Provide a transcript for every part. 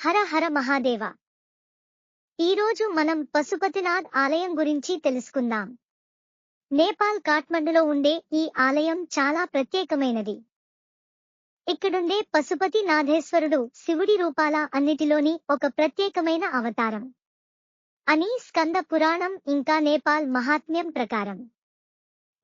హర హర మహాదేవ. ఈరోజు మనం పశుపతినాథ్ ఆలయం గురించి తెలుసుకుందాం. నేపాల్ కాఠ్మండులో ఉండే ఈ ఆలయం చాలా ప్రత్యేకమైనది. ఇక్కడుండే పశుపతి నాథేశ్వరుడు శివుడి రూపాల అన్నిటిలోని ఒక ప్రత్యేకమైన అవతారం. అని స్కంద పురాణం ఇంకా నేపాల్ మహాత్మ్యం ప్రకారం.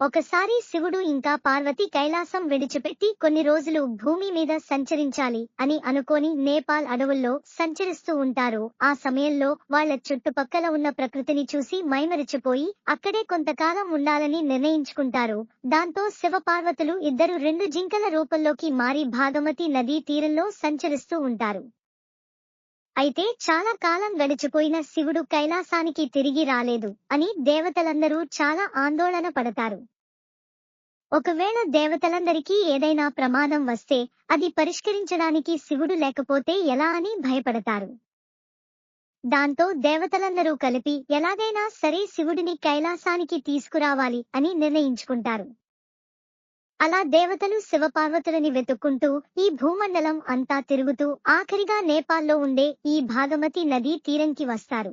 ఒకసారి శివుడు ఇంకా పార్వతి కైలాసం విడిచిపెట్టి కొన్ని రోజులు భూమి మీద సంచరించాలి అని అనుకోని నేపాల్ అడవుల్లో సంచరిస్తూ ఉంటారు. ఆ సమయంలో వాళ్ళ చుట్టుపక్కల ఉన్న ప్రకృతిని చూసి మైమరిచిపోయి అక్కడే కొంతకాలం ఉండాలని నిర్ణయించుకుంటారు. దాంతో శివ పార్వతులు ఇద్దరు రెండు జింకల రూపంలోకి మారి భాగమతి నదీ తీరంలో సంచరిస్తూ ఉంటారు. అయితే చాలా కాలం గడిచిపోయిన శివుడు కైలాసానికి తిరిగి రాలేదు అని దేవతలందరూ చాలా ఆందోళన పడతారు. ఒకవేళ దేవతలందరికీ ఏదైనా ప్రమాదం వస్తే అది పరిష్కరించడానికి శివుడు లేకపోతే ఎలా అని భయపడతారు. దాంతో దేవతలందరూ కలిపి ఎలాగైనా సరే శివుడిని కైలాసానికి తీసుకురావాలి అని నిర్ణయించుకుంటారు. అలా దేవతలు శివపార్వతులని వెతుక్కుంటూ ఈ భూమండలం అంతా తిరుగుతూ ఆఖరిగా నేపాల్లో ఉండే ఈ భాగమతి నదీ తీరంకి వస్తారు.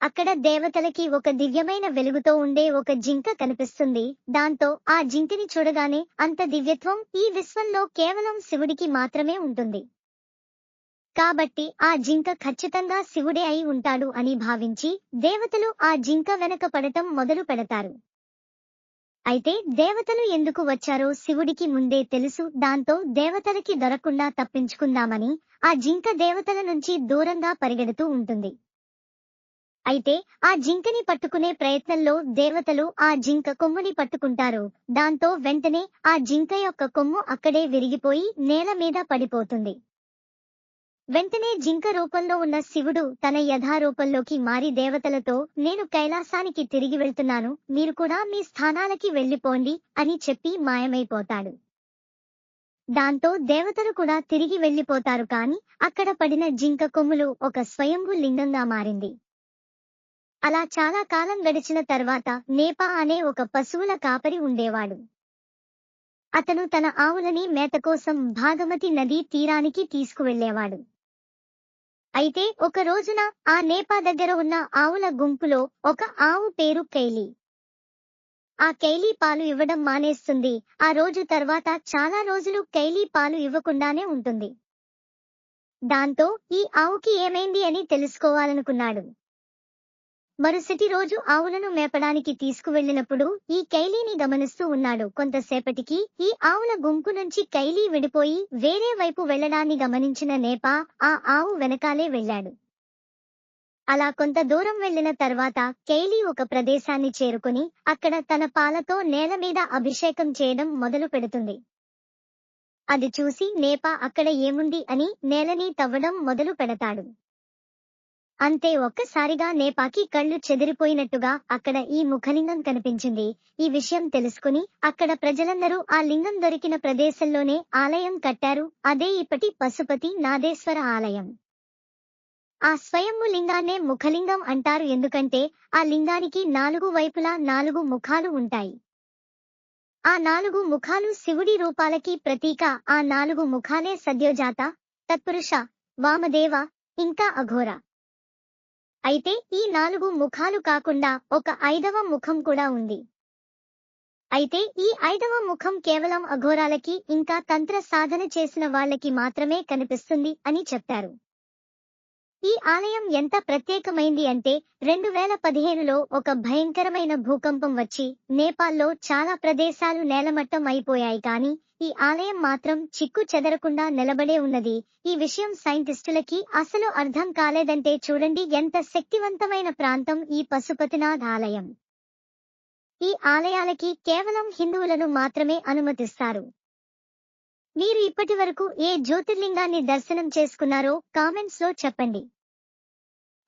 అక్కడ దేవతలకి ఒక దివ్యమైన వెలుగుతో ఉండే ఒక జింక కనిపిస్తుంది. దాంతో ఆ జింకని చూడగానే అంత దివ్యత్వం ఈ విశ్వంలో కేవలం శివుడికి మాత్రమే ఉంటుంది. కాబట్టి ఆ జింక ఖచ్చితంగా శివుడే అయి ఉంటాడు అని భావించి దేవతలు ఆ జింక వెనక పడటం మొదలు పెడతారు అయితే దేవతలు ఎందుకు వచ్చారో శివుడికి ముందే తెలుసు. దాంతో దేవతలకి దొరకకుండా తప్పించుకుందామని ఆ జింక దేవతల నుంచి దూరంగా పరిగెడుతూ ఉంటుంది. అయితే ఆ జింకని పట్టుకునే ప్రయత్నంలో దేవతలు ఆ జింక కొమ్ముని పట్టుకుంటారు. దాంతో వెంటనే ఆ జింక యొక్క కొమ్ము అక్కడే విరిగిపోయి నేల మీద పడిపోతుంది. వెంటనే జింక రూపంలో ఉన్న శివుడు తన యథారూపంలోకి మారి దేవతలతో నేను కైలాసానికి తిరిగి వెళ్తున్నాను మీరు కూడా మీ స్థానాలకి వెళ్ళిపోండి అని చెప్పి మాయమైపోతాడు. దాంతో దేవతలు కూడా తిరిగి వెళ్ళిపోతారు కాని అక్కడ పడిన జింక కొమ్ములు ఒక స్వయంభు లింగంగా మారింది. అలా చాలా కాలం గడిచిన తర్వాత నేప అనే ఒక పశువుల కాపరి ఉండేవాడు. అతను తన ఆవులని మేత కోసం భాగమతి నదీ తీరానికి తీసుకువెళ్ళేవాడు అయితే ఒక రోజున ఆ నేపా దగ్గర ఉన్న ఆవుల గుంపులో ఒక ఆవు పేరు కైలి. ఆ కైలీ పాలు ఇవ్వడం మానేస్తుంది. ఆ రోజు తర్వాత చాలా రోజులు కైలీ పాలు ఇవ్వకుండానే ఉంటుంది. దాంతో ఈ ఆవుకి ఏమైంది అని తెలుసుకోవాలనుకున్నాడు. మరుసటి రోజు ఆవులను మేపడానికి తీసుకువెళ్ళినప్పుడు ఈ కైలీని గమనిస్తూ ఉన్నాడు. కొంతసేపటికి ఈ ఆవుల గుంపు నుంచి కైలీ విడిపోయి వేరే వైపు వెళ్ళడాన్ని గమనించిన నేప ఆ ఆవు వెనకాలే వెళ్ళాడు. అలా కొంత దూరం వెళ్ళిన తర్వాత కైలీ ఒక ప్రదేశాన్ని చేరుకుని అక్కడ తన పాలతో నేల మీద అభిషేకం చేయడం మొదలు పెడుతుంది. అది చూసి నేప అక్కడ ఏముంది అని నేలని తవ్వడం మొదలు పెడతాడు. అంతే ఒక్కసారిగా నేపాకి కళ్ళు చెదిరిపోయినట్టుగా అక్కడ ఈ ముఖలింగం కనిపించింది. ఈ విషయం తెలుసుకుని అక్కడ ప్రజలందరూ ఆ లింగం దొరికిన ప్రదేశంలోనే ఆలయం కట్టారు. అదే ఇప్పటి పశుపతి నాదేశ్వర ఆలయం. ఆ స్వయంభు లింగాన్నే ముఖలింగం అంటారు. ఎందుకంటే ఆ లింగానికి నాలుగు వైపులా నాలుగు ముఖాలు ఉంటాయి. ఆ నాలుగు ముఖాలు శివుడి రూపాలకి ప్రతీక. ఆ నాలుగు ముఖాలే సద్యోజాత తత్పురుష వామదేవ ఇంకా అఘోర. అయితే ఈ నాలుగు ముఖాలు కాకుండా ఒక ఐదవ ముఖం కూడా ఉంది. అయితే ఈ ఐదవ ముఖం కేవలం అఘోరాలకి ఇంకా తంత్ర సాధన చేసిన వాళ్ళకి మాత్రమే కనిపిస్తుంది అని చెప్పారు ఈ ఆలయం ఎంత ప్రత్యేకమైంది అంటే రెండు వేల పదిహేనులో ఒక భయంకరమైన భూకంపం వచ్చి నేపాల్లో చాలా ప్రదేశాలు నేలమట్టం అయిపోయాయి కానీ ఈ ఆలయం మాత్రం చిక్కు చెదరకుండా నిలబడే ఉన్నది. ఈ విషయం సైంటిస్టులకి అసలు అర్థం కాలేదంటే చూడండి ఎంత శక్తివంతమైన ప్రాంతం ఈ పశుపతినాథ్ ఆలయం. ఈ ఆలయాలకి కేవలం హిందువులను మాత్రమే అనుమతిస్తారు. మీరు ఇప్పటి వరకు ఏ జ్యోతిర్లింగాన్ని దర్శనం చేసుకున్నారో కామెంట్స్లో చెప్పండి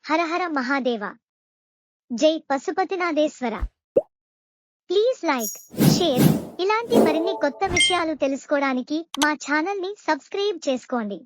హరహర మహాదేవ. జై పశుపతినాథేశ్వర. ప్లీజ్ లైక్ షేర్ ఇలాంటి మరిన్ని కొత్త విషయాలు తెలుసుకోవడానికి మా ఛానల్ని సబ్స్క్రైబ్ చేసుకోండి.